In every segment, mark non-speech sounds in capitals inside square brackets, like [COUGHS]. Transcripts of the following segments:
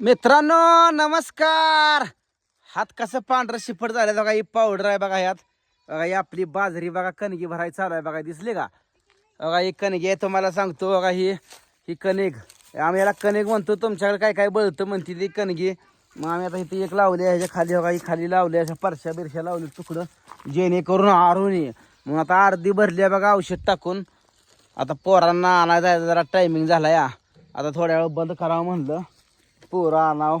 मित्रांनो नमस्कार! हात कसं पांढरं शिपट झालं बघा ही पावडर आहे बघा यात बघा ही आपली बाजरी बघा कणगी भरायची चालू आहे बघा दिसली का? बघा ही कणगी आहे तुम्हाला सांगतो बघा ही ही कणिक. आम्ही याला कणिक म्हणतो तुमच्याकडे काय काय बळतं म्हणते ती कणगी. मग आम्ही आता इथे एक लावली आहे ह्याच्या खाली बघा ही खाली लावली अशा परश्या बिरश्या लावली तुकडं. जेणेकरून आरून ये मग आता अर्धी भरली आहे बघा औषध टाकून. आता पोरांना आणायला जायचं जरा टायमिंग झाला या. आता थोड्या वेळ बंद करावं म्हणलं. पोरं नाव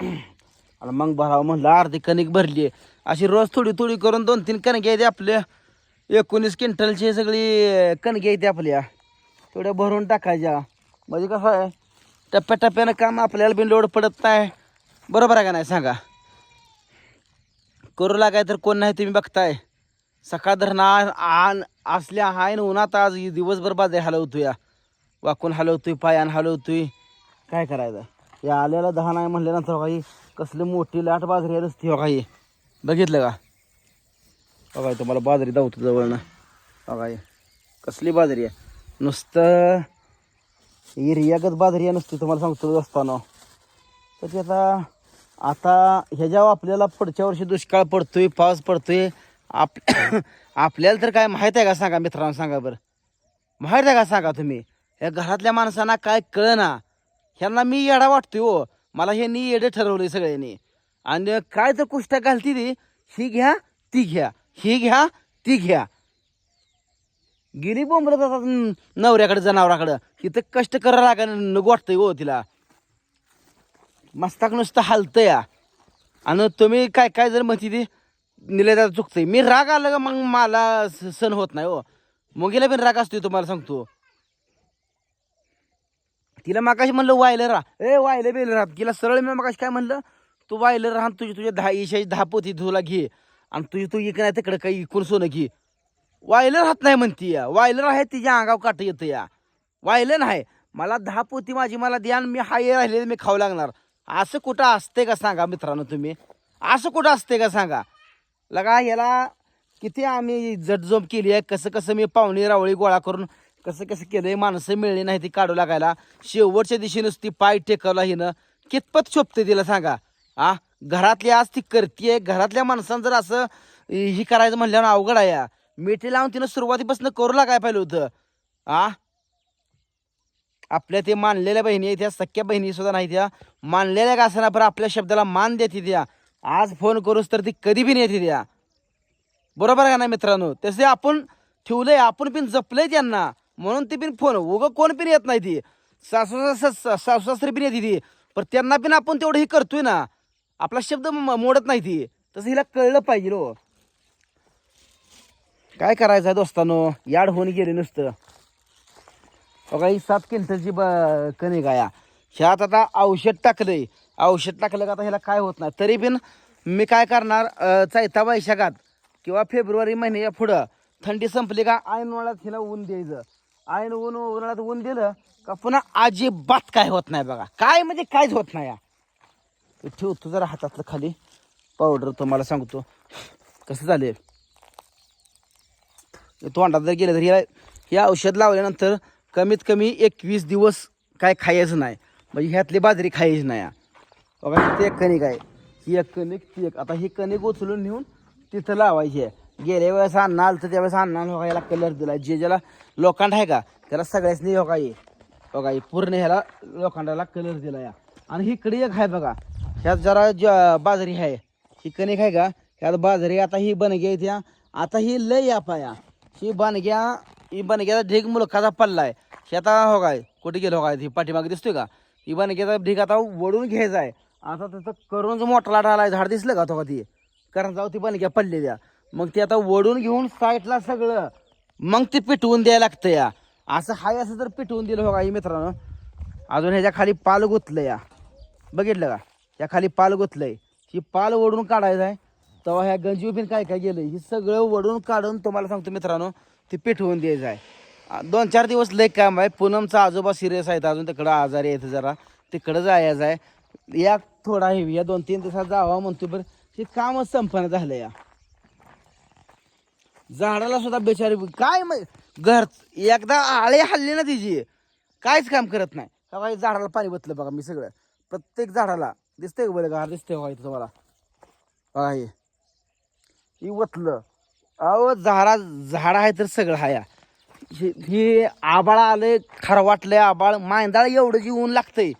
आणि मग भरावं म्हणलं अर्धी कणिक भरली अशी रोज थोडी थोडी करून दोन तीन कणके येते आपल्या. एकोणीस क्विंटलची सगळी कणके येते आपल्या. थोड्या भरून टाकायच्या. म्हणजे कसं आहे टप्प्याटप्प्यानं काम आपल्याला बी लोड पडत नाही. बरोबर आहे का नाही सांगा? करू लागाय तर कोण नाही तुम्ही बघताय. सकाळ धरण आण असल्या हाय ना उन्हात आज दिवसभर बाजे हलवतोय. या वाकून हलवतोय पायान हलवतोय. काय करायचं? या आल्याला दहा नाही म्हणल्यानंतर काही कसली मोठी लाट बाजरी नसती हो. काही बघितलं का? बघा तुम्हाला बाजरी दावतो जवळनं बघा कसली बाजरी आहे? नुसतं एरियागत बाजरी आहे नुसती तुम्हाला सांगतो असताना. तर ते आता आता ह्याच्यावर आपल्याला पुढच्या वर्षी दुष्काळ पडतोय पाऊस पडतोय आप [COUGHS] आपल्याला तर काय माहीत आहे का सांगा मित्रांनो सांगा बरं. माहीत आहे का सांगा तुम्ही? या घरातल्या माणसांना काय कळना. ह्यांना मी येडा वाटतोय हो. मला ह्यांनी येडे ठरवले सगळ्यांनी. आणि काय तर कुष्टा घालती ती. ही घ्या ती घ्या. ही घ्या ती घ्या. गिरी बोंबलत जातात नवऱ्याकडे जनावराकडं. इथं कष्ट करा लागा नको वाटतंय हो तिला. मस्ताक नुसतं हलतं या. आणि तुम्ही काय काय जर म्हणते ती निलेदा चुकतंय. मी राग आलं का मग मला स- सण होत नाही हो. मुगीला पण राग असतोय तुम्हाला सांगतो. तिला मागाशी म्हणलं वायलं राहा. ए वायलं बेल राहा तिला सरळ मी मागाशी काय म्हणलं? तू वायलं राहा तुझी तुझ्या दहा ईशाची दहा पोती तुला घे. आणि तुझी तू इकडे तिकडे काही इकून सोनं घे. वायलं राहत नाही म्हणती या. वायलं आहे तिच्या अंगाव काट येतं या. वायलं नाही. मला दहा पोती माझी मला द्या आणि मी हाय राहिले मी खाऊ लागणार. असं कुठं असते का सांगा मित्रांनो तुम्ही? असं कुठं असते का सांगा? लगा याला किती आम्ही जटजोम केली आहे. कसं कसं मी पाहुणे रावळी गोळा करून कसं कसं केलंय? माणसं मिळली नाही ती काढू लागायला. शेवटच्या दिवशी नुसती पाय टेकवला हिनं. कितपत शोभते तिला सांगा. आ? घरातली आज ती करतीये. घरातल्या माणसानं जर असं ही करायचं म्हणल्यावर अवघड आहे या. मिठी लावून तिनं सुरुवातीपासून करू लागाय पाहिलं होतं. आ? आपल्या ते मानलेल्या बहिणी आहेत त्या सख्या बहिणी सुद्धा नाही त्या. मानलेल्या का असणार आपल्या शब्दाला मान देते त्या. आज फोन करूस तर ती कधी बी नेते त्या. बरोबर आहे का नाही मित्रांनो? तसे आपण ठेवलंय. आपण पण जपलंय त्यांना. म्हणून ते पण फोन. उगं कोण पण येत नाही ती. सासू सासू सासरी पण येते ती. पण त्यांना पण आपण तेवढं हे करतोय ना आपला शब्द मोडत नाही ती. तसं हिला कळलं पाहिजे रो काय करायचं आहे दोस्तानो? याड होऊन गेले नुसतं. बघा ही सात क्विंटलची ब कणी गाया ह्यात आता औषध टाकलंय. औषध टाकलं का आता ह्याला काय होत नाही. तरी पण मी काय करणार चैता वैशाखात किंवा फेब्रुवारी महिन्याच्या पुढं थंडी संपली का ऐन हिला ऊन द्यायचं. ऐन ऊन उन्हाळ्यात ऊन दिलं का पुन्हा अजिबात काय होत नाही बघा. काय म्हणजे काहीच होत नाही या. ठेवतो जरा हातातलं खाली. पावडर तुम्हाला सांगतो. कसं झाले तोंडात जर गेलं तर या हे औषध लावल्यानंतर कमीत कमी एकवीस दिवस काय खायचं नाही. म्हणजे ह्यातली बाजरी खायची नाही बघा ते एक कणिक आहे. ही एक कणिक ती एक आता ही कणिक उचलून नेऊन तिथं लावायची आहे. गेल्या वेळेस अन्न आलं तर त्यावेळेस अण्णा हो याला कलर दिला. जे ज्याला लोखंड आहे का त्याला सगळ्याच हो हे बघा हे पूर्ण ह्याला लोखंडाला कलर दिला या. आणि इकडे एक आहे बघा ह्यात जरा ज बाजरी आहे. ही कणिक आहे का ह्यात बाजरी आता ही बनग्या आहे त्या आता ही लय या. ही बनग्या ही बनग्याचा ढीग मुलखाचा पल्ला आहे. हे आता हो काय कुठे गेलो हो काय ही पाठीमागे दिसतोय का? ही बनग्याचा ढीग आता वडून घ्यायचा आहे. आता त्याचं करून मोठा लाटा आला झाड दिसलं का तो का ती कारण जाऊ ती बनग्या पडलेल्या. मग ते आता वडून घेऊन साईडला सगळं. मग ते पिटवून द्यायला लागतं या. असं हाय असं जर पिटवून दिलं हो का मित्रांनो. अजून ह्याच्या खाली पाल गुतलं या. बघितलं का? या खाली पाल गुतलंय. ही पाल ओढून काढायचं आहे. तेव्हा ह्या गंजीव बिन काय काय गेलं ही सगळं वडून काढून तुम्हाला सांगतो मित्रांनो ते पिठवून द्यायचं आहे. दोन चार दिवस लय काम आहे. पूनमचा आजोबा सिरियस आहेत. अजून तिकडं आजारी आहेत जरा. तिकडं जायचं आहे. या थोडा हे या दोन तीन दिवसात जावा म्हणतो बरं. हे कामच संपन्न झालं या. झाडाला सुद्धा बेचारी काय घर एकदा आळे हल्ले ना तिची. काहीच काम करत नाही. का झाडाला पाणी बतलं बघा मी सगळं. प्रत्येक झाडाला. दिसतंय का बरं गार दिसतंय बघा इथं तुम्हाला. बघा हे. ही वतलं. अहो झाडा झाड आहे तर सगळं हाया. हे आबाळ आलंय खरं वाटलंय आबाळ. मांदाळ एवढं जी ऊन लागतंय.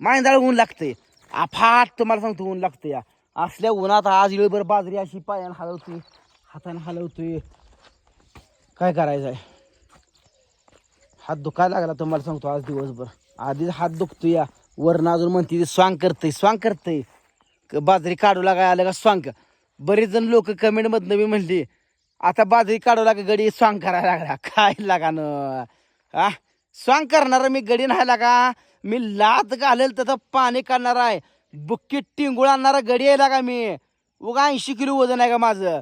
मांदाळ ऊन लागतंय. आफाट तुम्हाला सांगतो ऊन लागतंय या. असल्या उन्हात आज वेळभर बाजरी अशी पायानं हलवते हाताने हलवतोय. काय करायचं आहे? हात दुखायला लागला तुम्हाला सांगतो आज दिवसभर. आधीच हात दुखतोय या. वरण अजून म्हणते स्वांग करतंय स्वांग करतंय. बाजरी काढू लागाय आलं का स्वांग. बरेच जण लोक कमेंटमधनं मी म्हणली आता बाजरी काढू लागा गडी स्वांग करायला लागला. [LAUGHS] काय लागा न? हा स्वांग करणार मी गडी नाही लागा. मी लात घालेल तर पाणी काढणार आहे. बुक्की टिंगूळ आणणारा गडी आहे लागा मी. उगा ऐंशी किलो वजन आहे का माझं?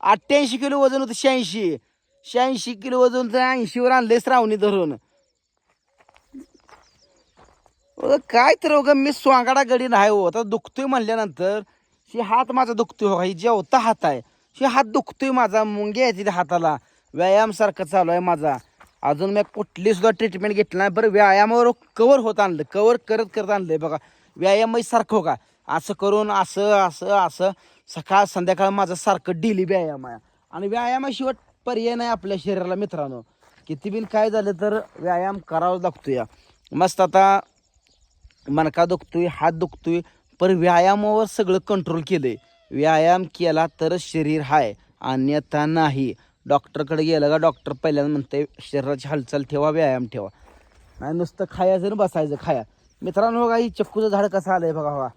अठ्ठ्याऐंशी किलो वजन होतं शहाऐंशी. शहाऐंशी किलो वजन तर ऐंशीवर आणले श्रावणी धरून. अगं काय तर उगा मी स्वांगाडा गडी नाही हो. आता दुखतोय म्हणल्यानंतर शी हात माझा दुखतोय हो ही जेवता हात आहे. शी हात दुखतोय माझा मुंगे आहे तिथे हाताला. व्यायामसारखं चालू आहे माझा. अजून मी कुठली सुद्धा ट्रीटमेंट घेतली नाही. बरं व्यायामावर कवर होत आणलं. कवर करत करत आणलंय बघा. व्यायामही सारखं हो का? असं करून असं असं असं. सकाळ संध्याकाळ माझं सारखं डेली व्यायाम आहे. आणि व्यायामाशिवाय पर्याय नाही आपल्या शरीराला मित्रांनो. किती बिन काय झालं तर व्यायाम करावाच लागतो या मस्त आता मणका दुखतोय हात दुखतोय पण व्यायामावर सगळं कंट्रोल केलं आहे व्यायाम केला तरच शरीर हाय अन्यथा नाही. डॉक्टरकडे गेलं का डॉक्टर पहिल्यांदा म्हणते शरीराची हालचाल ठेवा व्यायाम ठेवा. नाही नुसतं खायचं ना बसायचं खाया. मित्रांनो बघा ही चक्कूचं झाड कसं आलंय बघा बघा.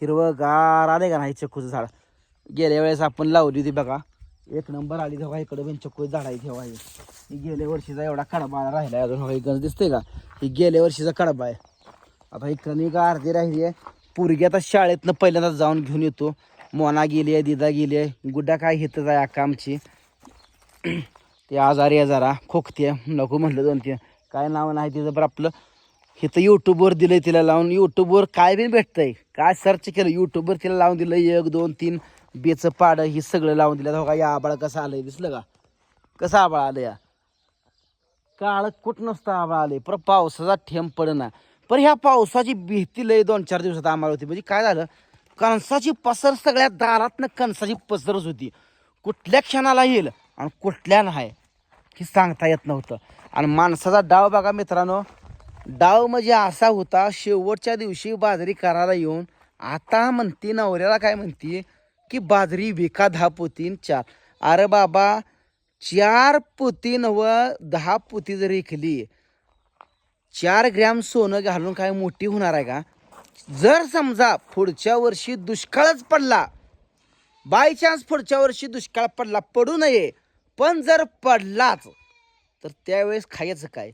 हिरवं गार आलंय का नाही चक्कूचं झाड? गेल्या वेळेस आपण लावली होती बघा. एक नंबर आली तेव्हा इकडे पण चक्कू झाड आहे तेव्हा ही. गेल्या वर्षीचा एवढा कडबा राहिला अजून. हो, बघा, गंज दिसते का? ही गेल्या वर्षीचा कडबा आहे. आता ही का अर्धी राहिली आहे. पोरगी आता शाळेतनं पहिल्यांदा जाऊन घेऊन येतो. मोना गेली आहे दिदा गेली आहे. गुड्डा काय घेतच आहे अक्का आमची. ते आजारी आहे जरा खोकते नको म्हणलं दोन तीन. काय नाव नाही तिचं बरं आपलं. इथं यूट्यूबवर दिलं तिला लावून. यूट्यूबवर काय बी भेटतंय. काय सर्च केलं यूट्यूबवर तिला लावून दिलं एक दोन तीन. बेचं पाडं ही सगळं लावून दिलं हो का? या आबाळ कसं आलंय? दिसलं का? कसं आबाळ आलं या? काळ कुठ नसतं आबाळ आले पर पावसाचा ठेंब पडना. पर ह्या पावसाची भीती लय दोन चार दिवसात आम्हाला होती. म्हणजे काय झालं? कणसाची पसर सगळ्या दारातनं कणसाची पसरच होती. कुठल्या क्षणाला येईल आणि कुठल्या नाही हे सांगता येत नव्हतं. आणि माणसाचा डाव बघा मित्रांनो. डाव म्हणजे असा होता शेवटच्या दिवशी बाजरी करायला येऊन आता म्हणते नवऱ्याला काय म्हणते? की बाजरी विका दहा पोतीन चार. अरे बाबा चार पोती व दहा पोती जर विकली चार ग्रॅम सोनं घालून काय मोठी होणार आहे का? जर समजा पुढच्या वर्षी दुष्काळच पडला बाय चान्स पुढच्या वर्षी दुष्काळ पडला पडू नये. पण जर पडलाच तर त्यावेळेस खायचं काय?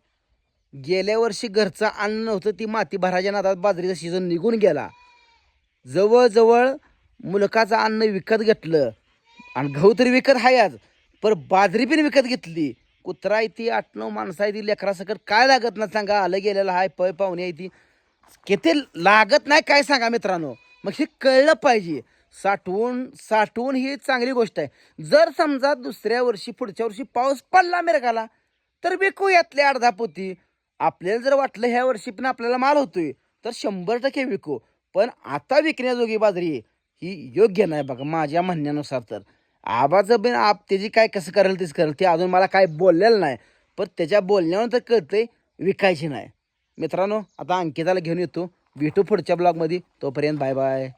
गेल्या वर्षी घरचं अन्न नव्हतं ती माती भराच्या नादात बाजरीचा सीझन निघून गेला. जवळजवळ मुलकाचं अन्न विकत घेतलं. आणि गहू तरी विकत आहे आज. पर बाजरी पण विकत घेतली. कुत्रा आहे ती आठ नऊ माणसं आहे ती लेकरासकट काय लागत ना सांगा. आलं गेलेलं आहे पय पाहुणे आहे ती. किती लागत नाही काय सांगा मित्रांनो. मग हे कळलं पाहिजे. साठवून साठवून ही चांगली गोष्ट आहे. जर समजा दुसऱ्या वर्षी पुढच्या वर्षी पाऊस पडला मिरगाला तर विकू यातले अर्धा पोती. आपल्याला जर वाटलं ह्या वर्षी पण आपल्याला माल होतोय तर शंभर टक्के विकू. पण आता विकण्याजोगी बाजरी ही योग्य नाही बघा माझ्या म्हणण्यानुसार तर. आबाचं बिन आप त्याची काय कसं करेल तेच करेल ते अजून मला काय बोललेलं नाही. पण त्याच्या बोलण्यावर तर कळतंय विकायची नाही. मित्रांनो आता अंकिताला घेऊन येतो. भेटू पुढच्या ब्लॉगमध्ये. तोपर्यंत बाय बाय